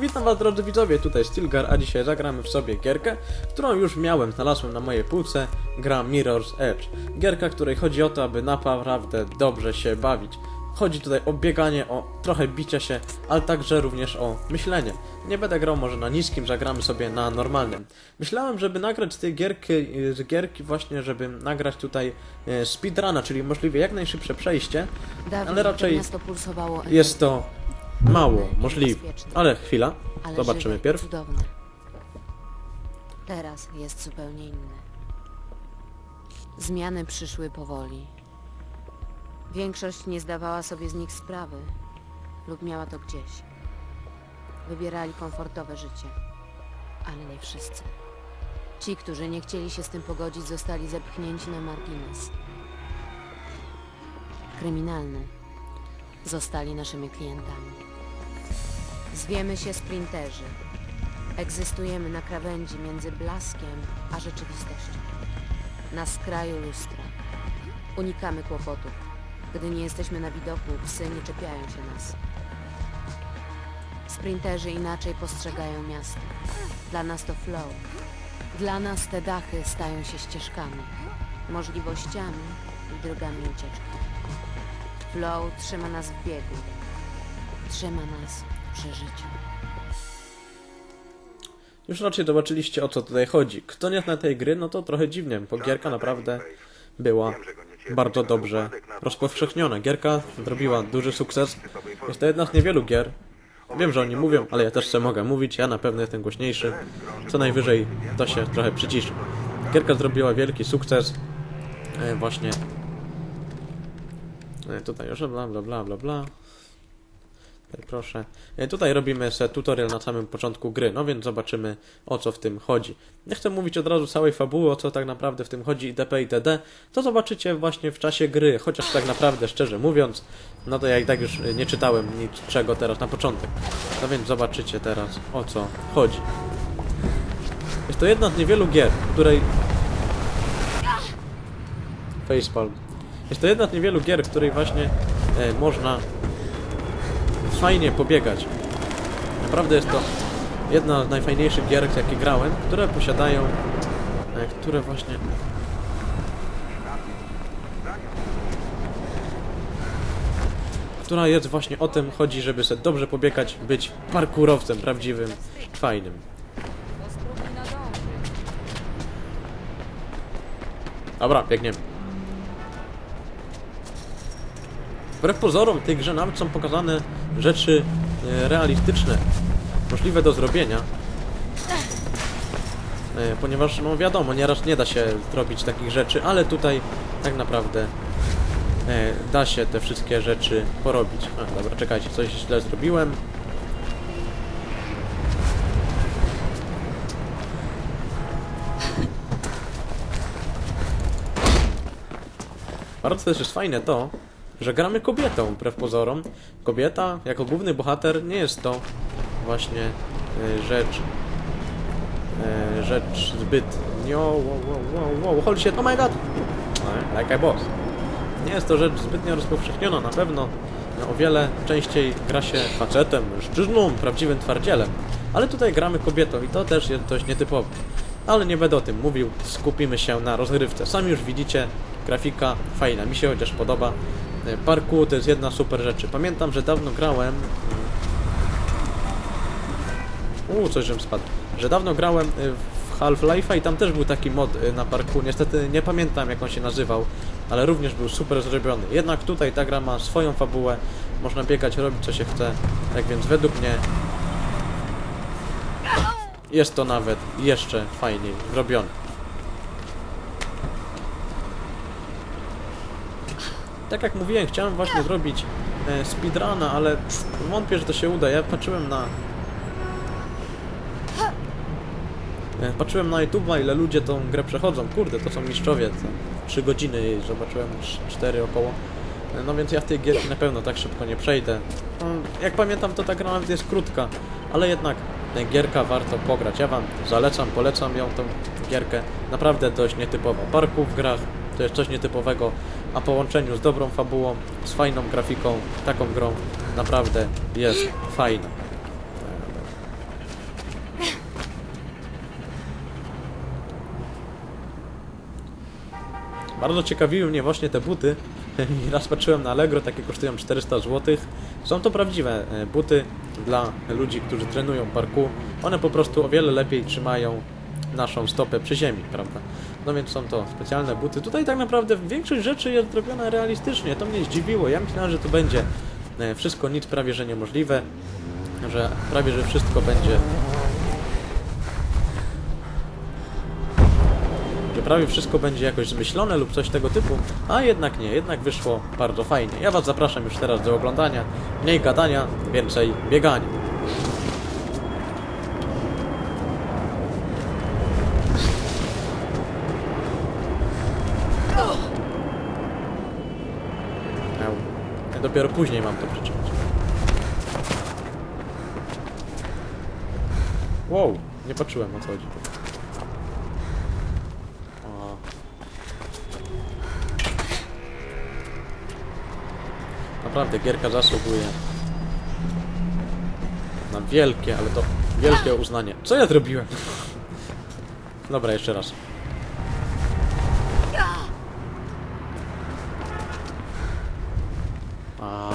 Witam was drodzy widzowie, tutaj Stilgar, a dzisiaj zagramy w sobie gierkę, którą już miałem, znalazłem na mojej półce, gra Mirror's Edge. Gierka, której chodzi o to, aby naprawdę dobrze się bawić. Chodzi tutaj o bieganie, o trochę bicia się, ale także również o myślenie. Nie będę grał może na niskim, zagramy sobie na normalnym. Myślałem, żeby nagrać z tej gierki, z gierki właśnie, żeby nagrać tutaj y, speedruna, czyli możliwie jak najszybsze przejście, Dawniej ale raczej jest to mało możliwe. Ale chwila, zobaczymy pierw. Cudowne. Teraz jest zupełnie inne. Zmiany przyszły powoli. Większość nie zdawała sobie z nich sprawy lub miała to gdzieś. Wybierali komfortowe życie, ale nie wszyscy. Ci, którzy nie chcieli się z tym pogodzić, zostali zepchnięci na margines. Kryminalny zostali naszymi klientami. Zwiemy się sprinterzy. Egzystujemy na krawędzi między blaskiem a rzeczywistością. Na skraju lustra. Unikamy kłopotów. Gdy nie jesteśmy na widoku, psy nie czepiają się nas. Sprinterzy inaczej postrzegają miasto. Dla nas to flow. Dla nas te dachy stają się ścieżkami, możliwościami i drogami ucieczki. Flow trzyma nas w biegu. Trzyma nas przy życiu. Już raczej zobaczyliście o co tutaj chodzi. Kto nie zna tej gry, no to trochę dziwnie, bo gierka naprawdę była bardzo dobrze rozpowszechniona. Gierka zrobiła duży sukces. Jest to jedna z niewielu gier. Wiem, że oni mówią, ale ja też sobie mogę mówić. Ja na pewno jestem głośniejszy. Co najwyżej to się trochę przyciszy. Gierka zrobiła wielki sukces. E, właśnie. E, tutaj już bla bla bla bla bla. Proszę. E, Tutaj robimy sobie tutorial na samym początku gry, no więc zobaczymy o co w tym chodzi. Nie chcę mówić od razu całej fabuły, o co tak naprawdę w tym chodzi itp. itd. To zobaczycie właśnie w czasie gry, chociaż tak naprawdę szczerze mówiąc, no to ja i tak już e, nie czytałem niczego teraz na początek. No więc zobaczycie teraz o co chodzi. Jest to jedna z niewielu gier, w której... Facepalm. Jest to jedna z niewielu gier, w której właśnie e, można fajnie pobiegać. Naprawdę jest to jedna z najfajniejszych gier, jakie grałem, które posiadają, e, które właśnie... Która jest właśnie o tym chodzi, żeby sobie dobrze pobiegać, być parkurowcem prawdziwym, fajnym. Dobra, biegniemy. Wbrew pozorom w tej grze nawet są pokazane rzeczy e, realistyczne, możliwe do zrobienia. E, Ponieważ, no wiadomo, nieraz nie da się zrobić takich rzeczy, ale tutaj tak naprawdę e, da się te wszystkie rzeczy porobić. A, dobra, czekajcie, coś źle zrobiłem. Bardzo też jest fajne to, że gramy kobietą, wbrew pozorom. Kobieta, jako główny bohater, nie jest to właśnie e, rzecz e, rzecz zbytnio wow, wow, wow, wow, hold shit, oh my god E, like I boss nie jest to rzecz zbytnio rozpowszechniona, na pewno no, o wiele częściej gra się facetem, mężczyzną, prawdziwym twardzielem ale tutaj gramy kobietą i to też jest dość nietypowe ale nie będę o tym mówił, skupimy się na rozgrywce. Sami już widzicie, grafika fajna, mi się chociaż podoba. E, Parkour to jest jedna super rzeczy. Pamiętam, że dawno grałem... Uuu, coś żem spadł. Że dawno grałem e, w Half-Life'a i tam też był taki mod e, na parkour. Niestety nie pamiętam jak on się nazywał, ale również był super zrobiony. Jednak tutaj ta gra ma swoją fabułę, można biegać, robić co się chce. Tak więc według mnie jest to nawet jeszcze fajniej zrobione. Tak jak mówiłem, chciałem właśnie zrobić e, speedruna, ale wątpię, że to się uda. Ja patrzyłem na... E, patrzyłem na YouTube'a, ile ludzie tą grę przechodzą. Kurde, to są mistrzowie. To 3 godziny zobaczyłem, 4 około. E, No więc ja w tej gierki na pewno tak szybko nie przejdę. No, jak pamiętam, to ta gra nawet jest krótka, ale jednak gierka warto pograć. Ja wam zalecam, polecam ją tą gierkę. Naprawdę dość nietypowa. Parku w grach to jest coś nietypowego, a połączeniu z dobrą fabułą, z fajną grafiką, taką grą naprawdę jest fajna. Bardzo ciekawiły mnie właśnie te buty. Raz patrzyłem na Allegro, takie kosztują 400 zł. Są to prawdziwe e, buty dla ludzi, którzy trenują parku. One po prostu o wiele lepiej trzymają naszą stopę przy ziemi, prawda? No więc są to specjalne buty. Tutaj tak naprawdę większość rzeczy jest zrobiona realistycznie. To mnie zdziwiło. Ja myślałem, że tu będzie e, wszystko nic prawie że niemożliwe, że prawie że wszystko będzie że prawie wszystko będzie jakoś zmyślone lub coś tego typu, a jednak nie, jednak wyszło bardzo fajnie. Ja Was zapraszam już teraz do oglądania, mniej gadania, więcej biegania. Eł. Ja dopiero później mam to przeczytać. Wow, nie patrzyłem o co chodzi. Naprawdę gierka zasługuje na wielkie, ale to wielkie uznanie. Co ja zrobiłem? Dobra, jeszcze raz. A.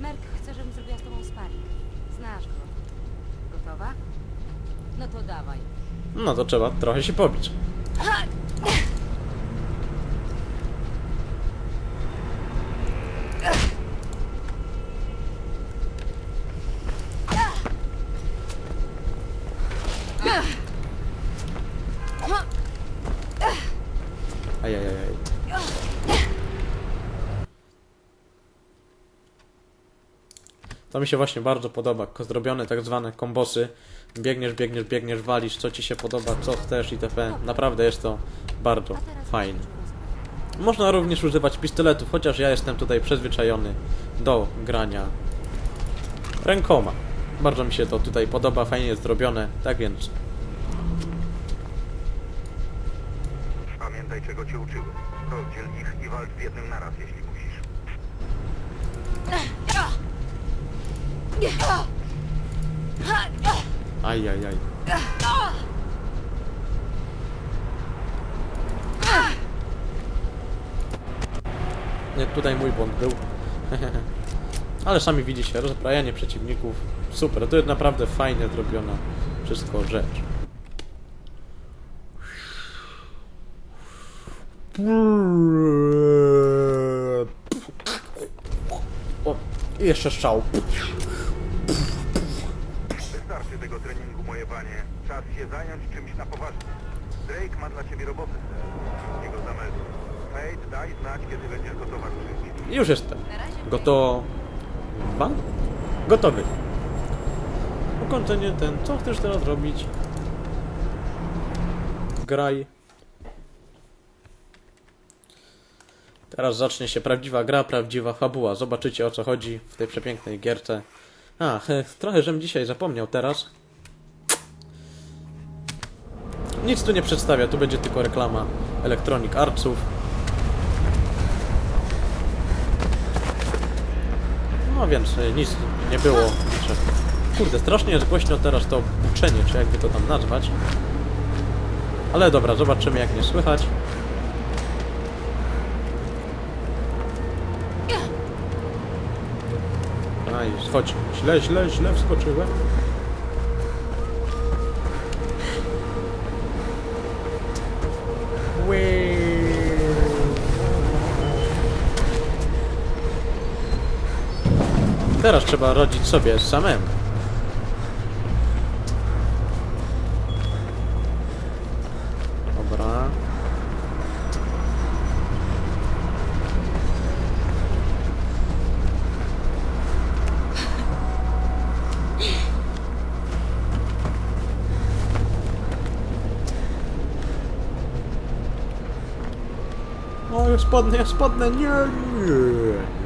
Merk chce, żebym zrobiła z tobą sparring. Znasz go. Gotowa? No to dawaj. No to trzeba trochę się pobić. To mi się właśnie bardzo podoba. Zrobione tak zwane kombosy. Biegniesz, biegniesz, biegniesz, walisz, co ci się podoba, co chcesz itp. Naprawdę jest to bardzo fajne. Można również używać pistoletów, chociaż ja jestem tutaj przyzwyczajony do grania rękoma. Bardzo mi się to tutaj podoba, fajnie jest zrobione, tak więc Pamiętaj, czego cię uczyłem. Rozdziel ich i walcz w jednym naraz, jeśli Ajajaj. Nie, tutaj mój błąd był. Ale sami widzicie, rozbrajanie przeciwników. Super, to jest naprawdę fajnie zrobiona wszystko rzecz. O, jeszcze strzał. Panie. Czas się zająć czymś na poważnie. Drake ma dla ciebie robotę. Jego zamelduj. Fate, daj znać, kiedy będziesz gotowa ruszyć. Już jestem. Gotowa? Gotowy. Ukończenie ten. Co chcesz teraz robić? Graj. Teraz zacznie się prawdziwa gra, prawdziwa fabuła. Zobaczycie o co chodzi w tej przepięknej gierce. A, trochę żem dzisiaj zapomniał teraz. Nic tu nie przedstawia, tu będzie tylko reklama Electronic Artsów. No więc y, nic nie było. Kurde, strasznie jest głośno teraz to buczenie, czy jakby to tam nazwać. Ale dobra, zobaczymy jak nie słychać. Aj, schodź. Źle, źle, źle wskoczyłem. Teraz trzeba radzić sobie samemu. Dobra. O, ja spadnę, ja spadnę, nie, nie,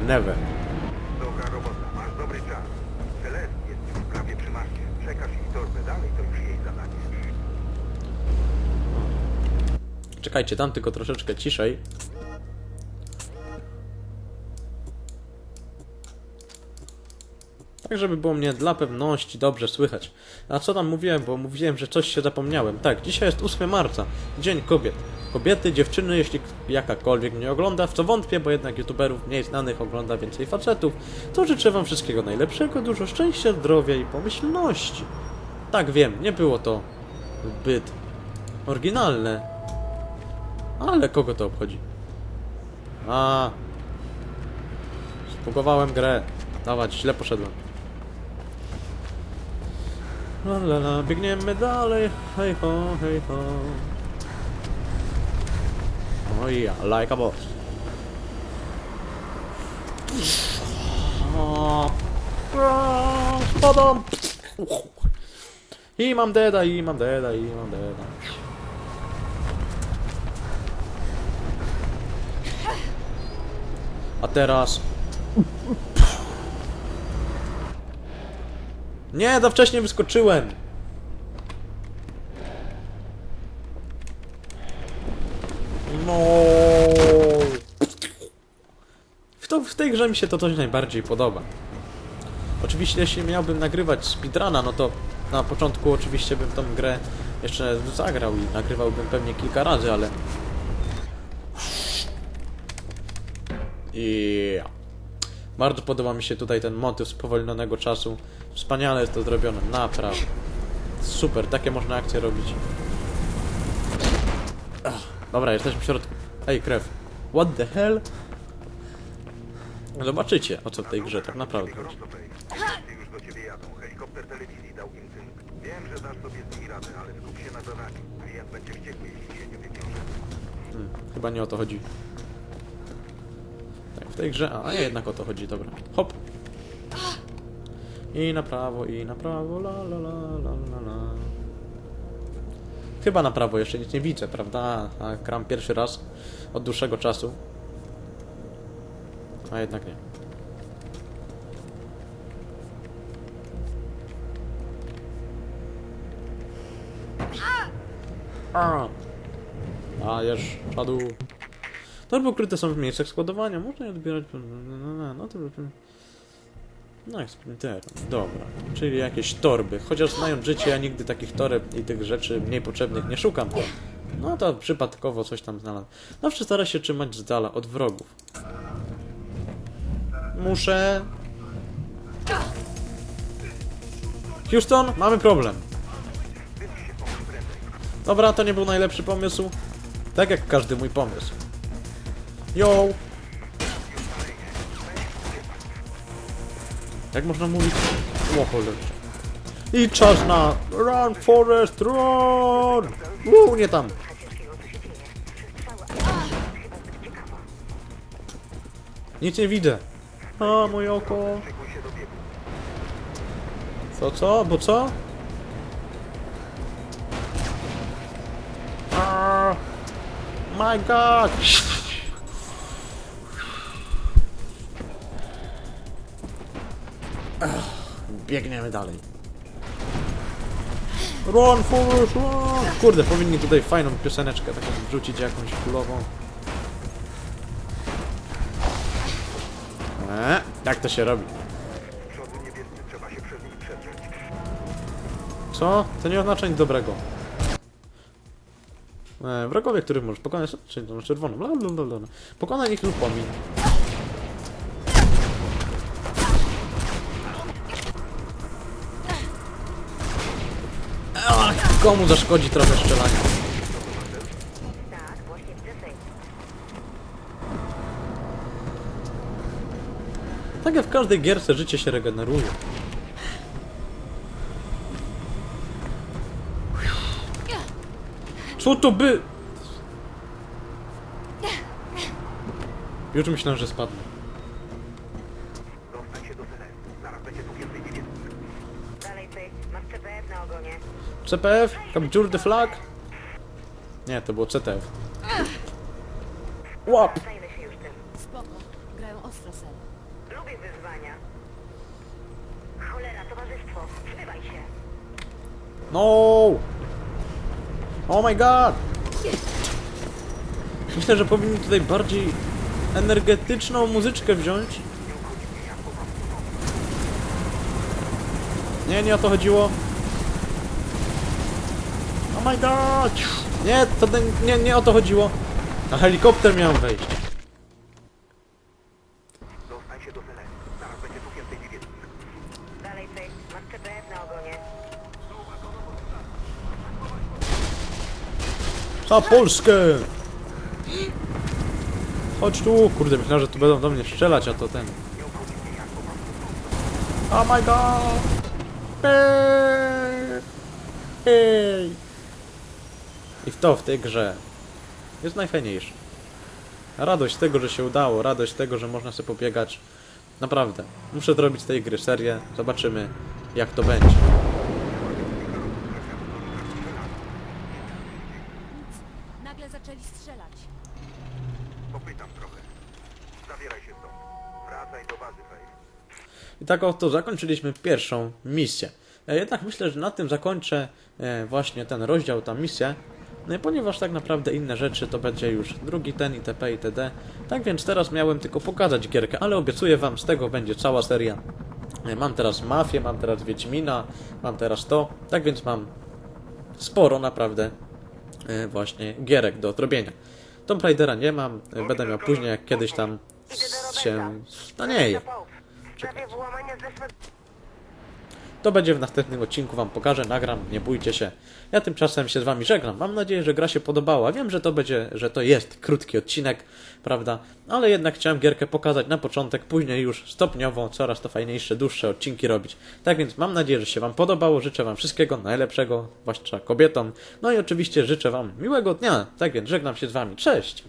never. Dobra robota, masz dobry czas. Celest jest już prawie przy maszcie. Przekaż jej torbę dalej, to już jej zadanie. Czekajcie, tam tylko troszeczkę ciszej. Tak, żeby było mnie dla pewności dobrze słychać. A co tam mówiłem, bo mówiłem, że coś się zapomniałem. Tak, dzisiaj jest 8 marca, Dzień Kobiet. Kobiety, dziewczyny, jeśli jakakolwiek mnie ogląda, w co wątpię, bo jednak youtuberów mniej znanych ogląda więcej facetów, to życzę wam wszystkiego najlepszego, dużo szczęścia, zdrowia i pomyślności. Tak, wiem, nie było to zbyt oryginalne, ale kogo to obchodzi? A, spugowałem grę. Dawać, źle poszedłem. La la la, biegniemy dalej, hej ho, hej ho. Oh yeah, like a boss. Spadam! I mam deda, i mam deda, i mam deda. A teraz... Nie, za wcześnie wyskoczyłem! No. W, to, w tej grze mi się to coś najbardziej podoba. Oczywiście jeśli miałbym nagrywać speedruna, no to na początku oczywiście bym tą grę jeszcze zagrał i nagrywałbym pewnie kilka razy, ale... I Bardzo podoba mi się tutaj ten motyw spowolnionego czasu. Wspaniale jest to zrobione, naprawdę. Super, takie można akcje robić. Ach, dobra, jesteśmy w środku. Ej, krew. What the hell? Zobaczycie, o co w tej grze tak naprawdę. Hmm, chyba nie o to chodzi. W tej grze... A, nie, jednak o to chodzi, dobra. Hop! I na prawo, i na prawo, la la la la la la. Chyba na prawo, jeszcze nic nie widzę, prawda? A gram pierwszy raz od dłuższego czasu. A jednak nie. A, już padł. Torby ukryte są w miejscach składowania, można je odbierać. No, no, no, no to. No, jak sprinter. Dobra. Czyli jakieś torby. Chociaż znając życie, ja nigdy takich toreb i tych rzeczy mniej potrzebnych nie szukam. No to przypadkowo coś tam znalazłem. Zawsze stara się trzymać z dala od wrogów. Muszę. Houston, mamy problem. Dobra, to nie był najlepszy pomysł. Tak jak każdy mój pomysł. Yo! Jak można mówić? O cholera. I czas na Run Forest Run! Uuu, nie tam. Nic nie widzę. A, moje oko. Co, co? Bo co? Ah, my god! Biegniemy dalej. Run, Forrest, run! Kurde, powinni tutaj fajną pioseneczkę taką wrzucić jakąś kulową. Eee, jak to się robi? Co? To nie oznacza nic dobrego. E, wrogowie, których możesz pokonać, czyli to na czerwoną, bla bla bla bla. Pokonaj ich lub pomin. Komu zaszkodzi trochę strzelania? Tak, jak w każdej gierce życie się regeneruje. Co to by... Już myślałem, że spadnę. Dostań się do terenu. Zaraz będzie tu więcej niebieskich. Dalej ty, masz CPF na ogonie. CPF? Capture the flag? Nie, to było CTF. Łap! Zajmę się już tym. Spoko. Grają ostro. Lubię wyzwania. Cholera, towarzystwo, zmywaj się. No! Oh my god! Myślę, że powinni tutaj bardziej energetyczną muzyczkę wziąć. Nie, nie o to chodziło. Oh my god! Nie, to nie, nie o to chodziło. Na helikopter miałem wejść. Dostań się do. Zaraz będzie tu. Dalej. Masz na ogonie. Polskę! Chodź tu! Kurde, myślałem, że tu będą do mnie strzelać, a to ten. Oh my god! Eee! Ej! I w to w tej grze jest najfajniejsze. Radość z tego, że się udało, radość z tego, że można sobie pobiegać. Naprawdę. Muszę zrobić tej gry serię. Zobaczymy, jak to będzie. Nagle zaczęli strzelać. Popytam trochę. Zabieraj się stąd. Wracaj do bazy. I tak oto zakończyliśmy pierwszą misję. E, Jednak myślę, że na tym zakończę e, właśnie ten rozdział, ta misja, no i ponieważ tak naprawdę inne rzeczy to będzie już drugi ten itp. itd. Tak więc teraz miałem tylko pokazać gierkę, ale obiecuję wam, z tego będzie cała seria. E, Mam teraz Mafię, mam teraz Wiedźmina, mam teraz to, tak więc mam sporo naprawdę e, właśnie gierek do odrobienia. Tomb Raidera nie mam, e, będę miał później jak kiedyś tam się stanieje. Włamania zeszłe... To będzie w następnym odcinku Wam pokażę, nagram, nie bójcie się. Ja tymczasem się z Wami żegnam. Mam nadzieję, że gra się podobała. Wiem, że to będzie, że to jest krótki odcinek, prawda? Ale jednak chciałem gierkę pokazać na początek, później już stopniowo coraz to fajniejsze, dłuższe odcinki robić. Tak więc mam nadzieję, że się Wam podobało. Życzę Wam wszystkiego najlepszego, zwłaszcza kobietom. No i oczywiście życzę Wam miłego dnia. Tak więc żegnam się z Wami. Cześć!